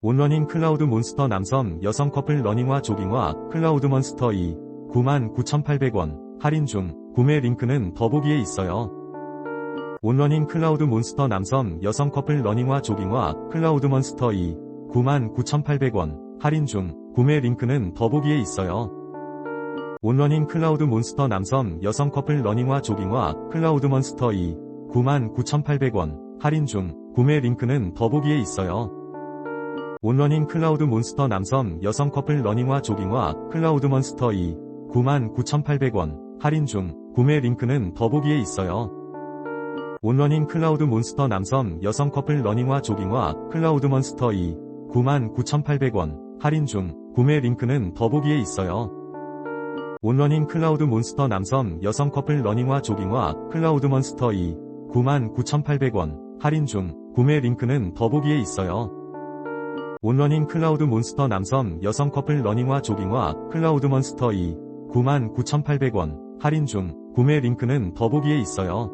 온러닝 클라우드 몬스터 남성 여성 커플 러닝화 조깅화 클라우드 몬스터 2 99,800원 할인 중 구매 링크는 더보기에 있어요. 온러닝 클라우드 몬스터 남성 여성 커플 러닝화 조깅화 클라우드 몬스터 2 99,800원 할인 중 구매 링크는 더보기에 있어요. 온러닝 클라우드 몬스터 남성 여성 커플 러닝화 조깅화 클라우드 몬스터 2 99,800원 할인 중 구매 링크는 더보기에 있어요. 온러닝 클라우드 몬스터 남성 여성 커플 러닝화 조깅화 클라우드 몬스터 2 99,800원 할인 중 구매 링크는 더보기에 있어요. 온러닝 클라우드 몬스터 남성 여성 커플 러닝화 조깅화 클라우드 몬스터 2 99,800원 할인 중 구매 링크는 더보기에 있어요. 온러닝 클라우드 몬스터 남성 여성 커플 러닝화 조깅화 클라우드 몬스터 2 99,800원 할인 중 구매 링크는 더보기에 있어요. 온러닝 클라우드 몬스터 남성 여성 커플 러닝화 조깅화 클라우드 몬스터 2 99,800원 할인 중 구매 링크는 더보기에 있어요.